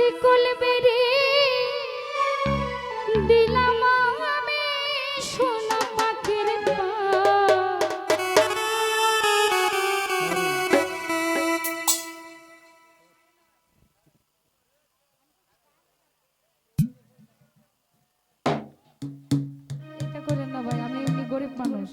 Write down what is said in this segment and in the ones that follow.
শিকল বেরি দিলাম আমি সোনা পাখির এটা করেন না ভাই আমি এমনি গরিব মানুষ।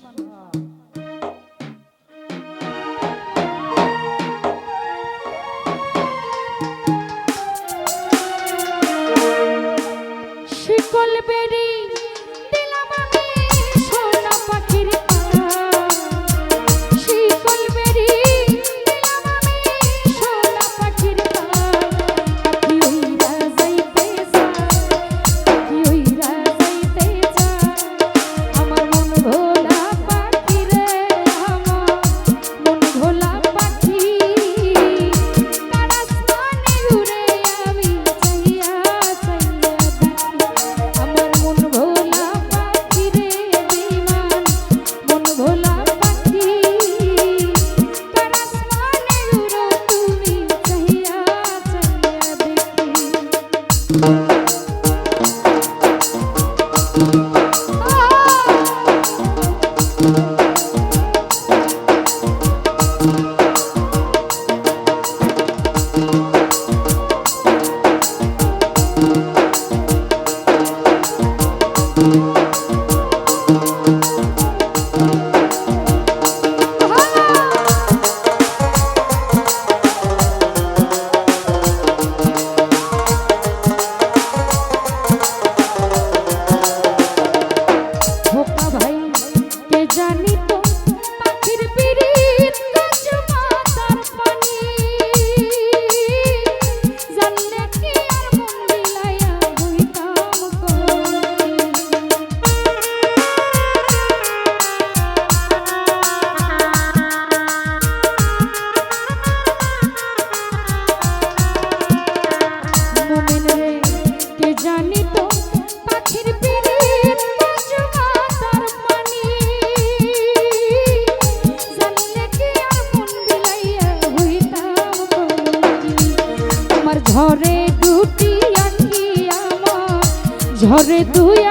রে তুই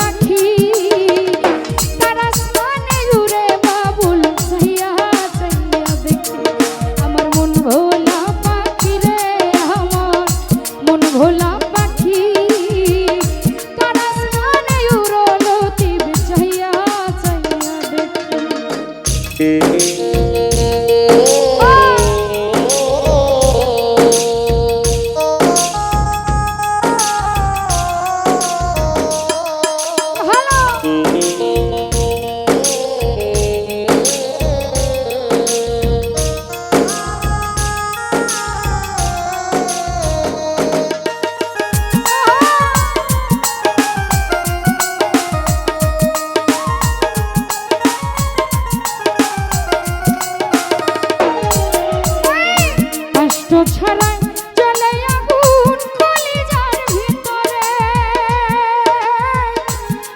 ছড়ায় চলে আগুন কলিজার ভিতরে।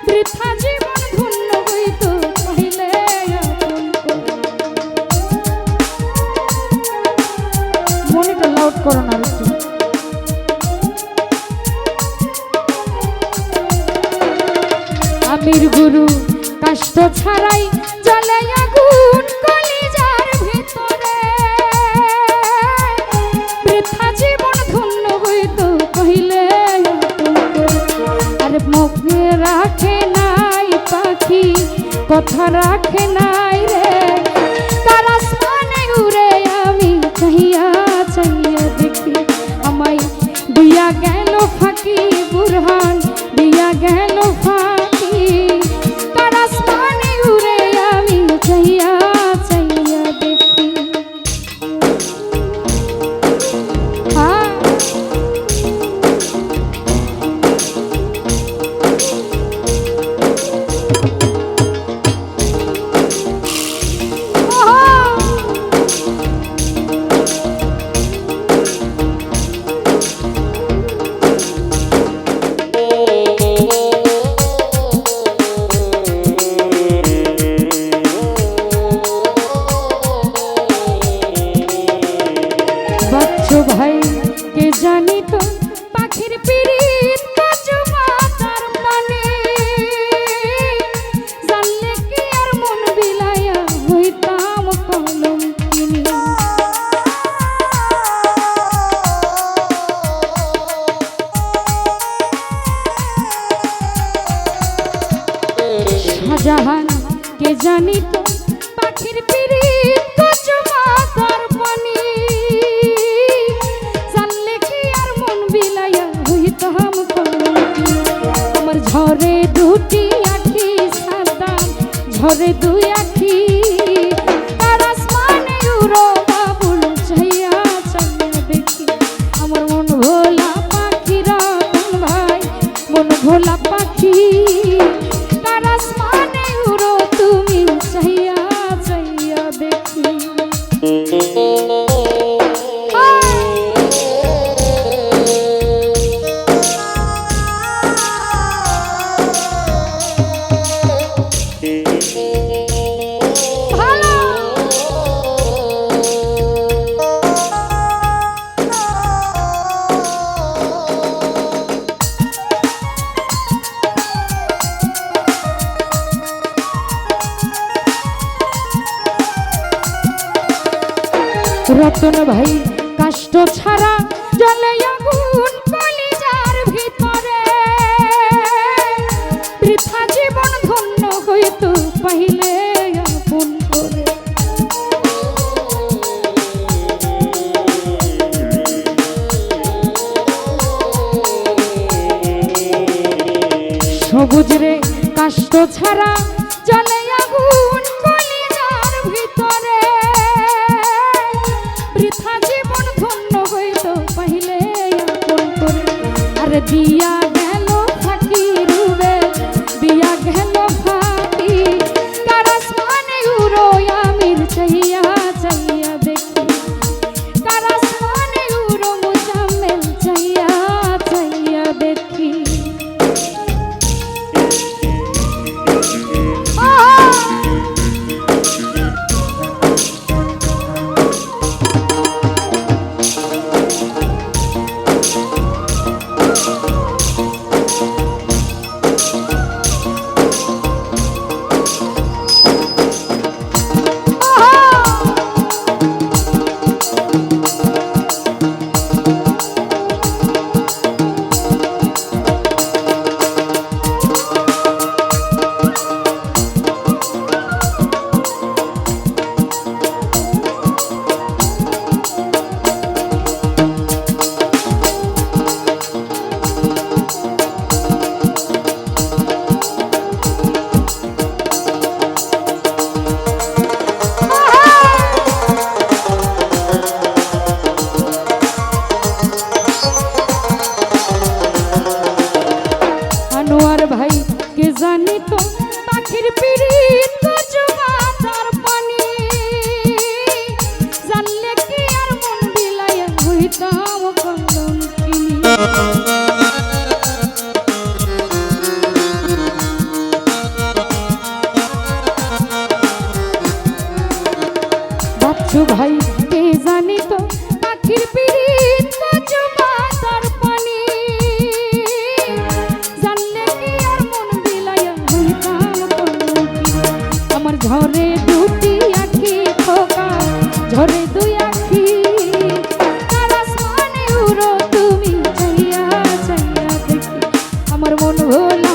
বৃথা জীবন ধন্য হইত পাইলে মনিটর লাউড করো না একটু। আমির গুরু কষ্ট ছাড়াই চলে আগুন কথা রাখে নাই। শাহজাহান কে জানি তো পাখির পিড়ি কচমা দর্পণি। জানলে কি আর মন বিলাইয়া হইত হাম আমার ঝরে দুটি আখি সাদা, ঝরে দুই আখি রতন ভাই কাষ্ট ছাড়া জলে আগুন কলিজার ভিতরে। বৃথা জীবন ধন্য হইতো পাইলে আপন করে। সবুজ রে কাষ্ট ছাড়া দিয়া আমার মন ভোলা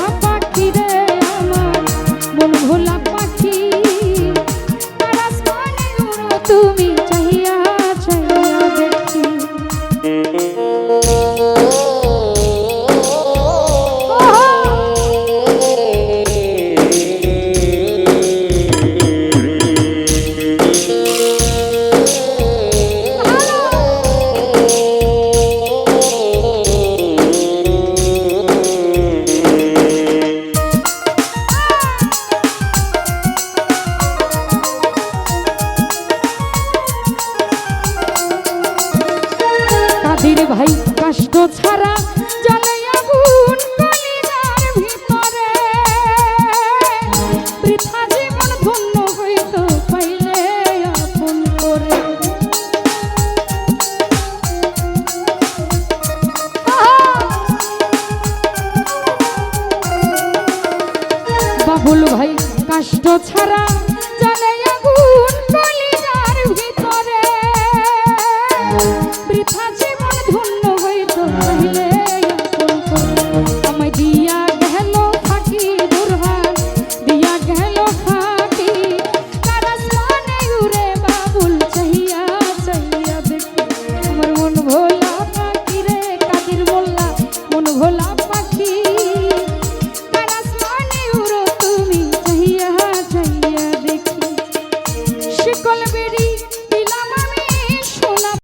ভাই কষ্ট ছাড়া জলে আগুন কলিজার ভিতরে। জীবন ধন্য হইত পাইলে আপন করে। ভাই